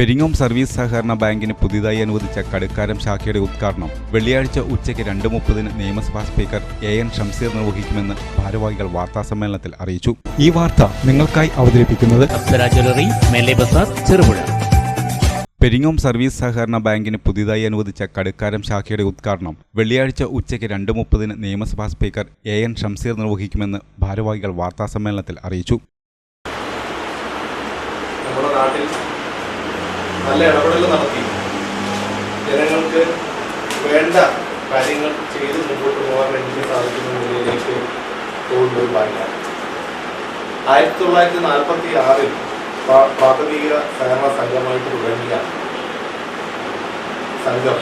Peringome service സഹകരണ ബാങ്കിന് പുതിയതായി അനുവദിച്ച കടുക്കാരം ശാഖയുടെ ഉദ്ഘാടനം. വെള്ളിയാഴ്ച ഉച്ചയ്ക്ക് രണ്ട് മുപ്പതിന് നിയമസഭാ സ്പീക്കർ എ എൻ ഷംസീർ നിർവഹിക്കുമെന്ന് ഭാരവാഹികൾ വാർത്താസമ്മേളനത്തിൽ അറിയിച്ചു. ഈ വാർത്ത നിങ്ങൾക്കായി അവതരിപ്പിക്കുന്നത് ചെറുപുഴ. പെരിങ്ങോം സർവീസ് സഹകരണ ബാങ്കിന് പുതിയതായി അനുവദിച്ച കടുക്കാരം ശാഖയുടെ ഉദ്ഘാടനം. വെള്ളിയാഴ്ച ഉച്ചയ്ക്ക് രണ്ട് മുപ്പതിന് നിയമസഭാ സ്പീക്കർ എ എൻ ഷംസീർ നിർവഹിക്കുമെന്ന് ഭാരവാഹികൾ വാർത്താസമ്മേളനത്തിൽ അറിയിച്ചു. നമ്മുടെ നാട്ടിൽ നല്ല ഇടപെടൽ നടത്തി. ജനങ്ങൾക്ക് വേണ്ട കാര്യങ്ങൾ ചെയ്ത് മുമ്പോട്ട് പോകാൻ വേണ്ടി സാധിക്കുന്ന നിലയിലേക്ക് പോകുന്ന ഒരു ബാങ്കാണ് ആയിരത്തി തൊള്ളായിരത്തി നാൽപ്പത്തി ആറിൽ പ്രാഥമിക സഹകരണ സംഘമായിട്ട് തുടങ്ങിയ സംഘം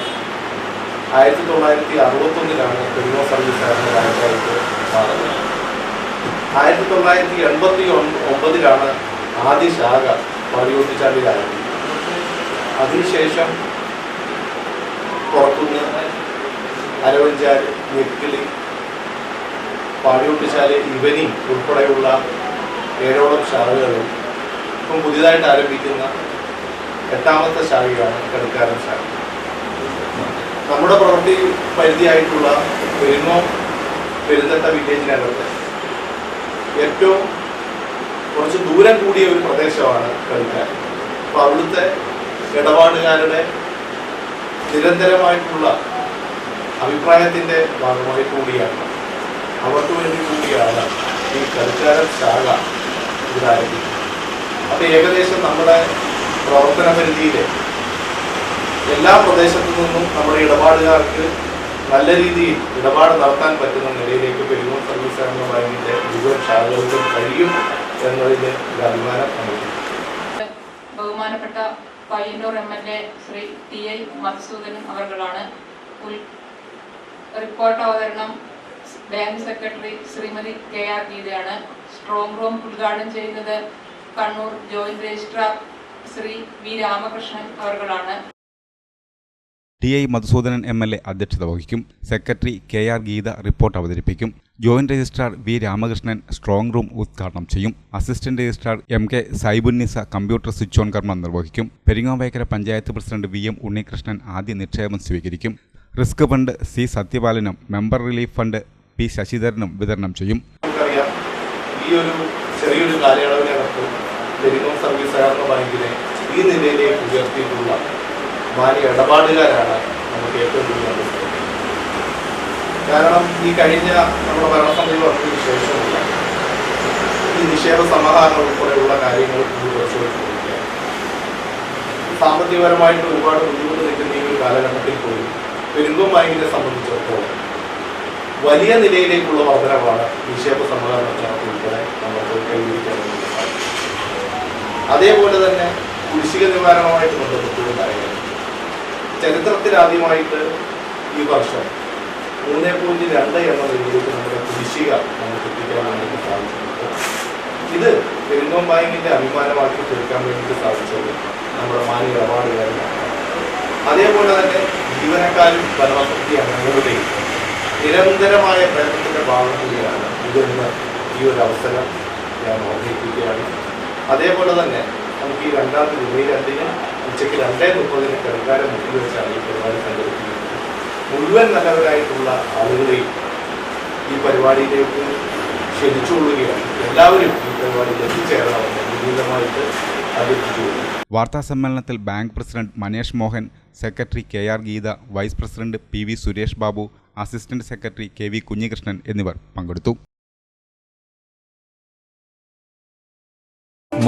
ആയിരത്തി തൊള്ളായിരത്തി അറുപത്തൊന്നിലാണ് പെരുമോ സർവീസ് സഹകരണ ബാങ്കായിട്ട് മാറുന്നത്. ആയിരത്തി തൊള്ളായിരത്തി എൺപത്തി ഒമ്പതിലാണ് ആദ്യ ശാഖ പടിയൊട്ടിച്ചാലിലായത് അതിനുശേഷം പുറത്തുനിന്ന് അരവഞ്ചാൽ ഞെക്കിളി പാടിയൊട്ടിച്ചാൽ ഇവനി ഉൾപ്പെടെയുള്ള ഏഴോളം ശാഖകളും ഇപ്പം പുതിയതായിട്ട് ആരംഭിക്കുന്ന എട്ടാമത്തെ ശാഖയാണ് കടുക്കാരൻ ശാഖ. നമ്മുടെ പ്രവൃത്തി പരിധിയായിട്ടുള്ള പെരുമോ പെരുന്തട്ട വില്ലേജിനകത്ത് ഏറ്റവും കുറച്ച് ദൂരം കൂടിയ ഒരു പ്രദേശമാണ് കളിക്കാരൻ അപ്പോൾ അവിടുത്തെ ഇടപാടുകാരുടെ നിരന്തരമായിട്ടുള്ള അഭിപ്രായത്തിന്റെ ഭാഗമായി കൂടിയാണ്. അവർക്ക് വേണ്ടി കൂടിയാണ് ഈ കളിക്കാരൻ ശാഖ ഇതായിരിക്കുന്നത് അപ്പൊ ഏകദേശം നമ്മുടെ പ്രവർത്തന പരിധിയിലെ എല്ലാ പ്രദേശത്തു നിന്നും നമ്മുടെ ഇടപാടുകാർക്ക് നല്ല രീതിയിൽ ഇടപാട് നടത്താൻ പറ്റുന്ന നിലയിലേക്ക് പെരുമൂർ സർവീസ് സഹകരണ ബാങ്കിന്റെ മുഴുവൻ ശാഖകൾക്കും കഴിയും എന്നതിന് ഒരു അഭിമാനം നമുക്ക്. ബഹുമാനപ്പെട്ട Payyanur M L A Shri T I മധുസൂദനും അവർകളാണ്. റിപ്പോർട്ട് അവതരണം bank secretary Shrimati K R ഗീതയാണ്. Strong room ഉദ്ഘാടനം ചെയ്യുന്നത് Kannur joint registrar Shri V Ramakrishnan അവർകളാണ്. T I Madhusoodanan M L A അധ്യക്ഷത വഹിക്കും. Secretary K R Geetha report അവതരിപ്പിക്കും. Joint registrar V Ramakrishnan strong room ഉദ്ഘാടനം ചെയ്യും. Assistant registrar M K Saibunnisa computer switch on കർമ്മം നിർവഹിക്കും. Peringovekkara panchayat president V M Unnikrishnan ആദ്യ നിക്ഷേപം സ്വീകരിക്കും. റിസ്ക് ഫണ്ട് സി സത്യപാലനും മെമ്പർ റിലീഫ് ഫണ്ട് പി ശശിധരനും വിതരണം ചെയ്യും. ഈ ഒരു ചെറിയൊരു കാലയളവിനകത്ത് സർവീസ് ഈ നിലയിലേക്ക് ഉയർത്തിയിട്ടുള്ള മാന്യ ഇടപാടുകാരാണ് നമുക്ക് ഏറ്റവും കൂടുതൽ കാരണം ഈ കഴിഞ്ഞ നമ്മുടെ ഭരണസമിതി വന്നതിന് ശേഷമുള്ള ഈ നിക്ഷേപ സമാധാനം ഉൾപ്പെടെയുള്ള കാര്യങ്ങൾ കൂടി പരിശോധിച്ചുകൊണ്ടിരിക്കുകയാണ് സാമ്പത്തികപരമായിട്ട് ഒരുപാട് ബുദ്ധിമുട്ട് നിൽക്കുന്ന ഈ ഒരു കാലഘട്ടത്തിൽ പോലും പെരുമ്പം ബാങ്കിനെ സംബന്ധിച്ചിടത്തോളം വലിയ നിലയിലേക്കുള്ള വർധനവാണ് നിക്ഷേപ സമാധാനത്തിനകത്ത് ഉൾപ്പെടെ നമുക്ക് കൈവരിക്കാൻ അതേപോലെ തന്നെ കുടിശ്ശിക നിവാരണമായിട്ട് ബന്ധപ്പെട്ടുകൊണ്ടായാലും ചരിത്രത്തിലാദ്യമായിട്ട് ഈ വർഷം മൂന്ന് പോയിന്റ് രണ്ട് എന്ന നിലയിലേക്ക് നമ്മുടെ കുടിശ്ശിക നമുക്ക് എത്തിക്കാൻ വേണ്ടി സാധിച്ചിട്ടുണ്ട്. ഇത് പെരുന്തോം ബാങ്കിന്റെ അഭിമാനമാക്കി തീർക്കാൻ വേണ്ടിയിട്ട് സാധിച്ചത് നമ്മുടെ മാന്യ ഇടപാടുകാരനാണ്. അതേപോലെ തന്നെ ജീവനക്കാരും ഭരണസമിതി അംഗങ്ങളുടെയും നിരന്തരമായ പ്രയത്നത്തിന്റെ ഭാഗം കൂടിയാണ് ഇതെന്ന് ഈ ഒരു അവസരം ഞാൻ ഓർമ്മിപ്പിക്കുകയാണ് അതേപോലെ തന്നെ നമുക്ക് ഈ രണ്ടാം തീയതി മെയ് രണ്ടിന് ഉച്ചയ്ക്ക് രണ്ടേ മുപ്പതിന് കളിക്കാരൻ മുട്ടിൽ വെച്ചാണ് ഈ പരിപാടി സംഘടിപ്പിക്കുന്നത്. മുഴുവൻ നല്ലവരായിട്ടുള്ള ആളുകളെയും ഈ പരിപാടിയിലേക്ക് ക്ഷണിച്ചുകൊള്ളുകയാണ്. എല്ലാവരും ഈ പരിപാടിയിൽ എത്തിച്ചേരണമെന്ന് വിനീതമായിട്ട് അഭ്യർത്ഥിച്ചു വാർത്താ സമ്മേളനത്തിൽ bank president Manesh Mohan secretary K R Geetha vice president P V Suresh Babu assistant secretary K V Kunhikrishnan എന്നിവർ പങ്കെടുത്തു.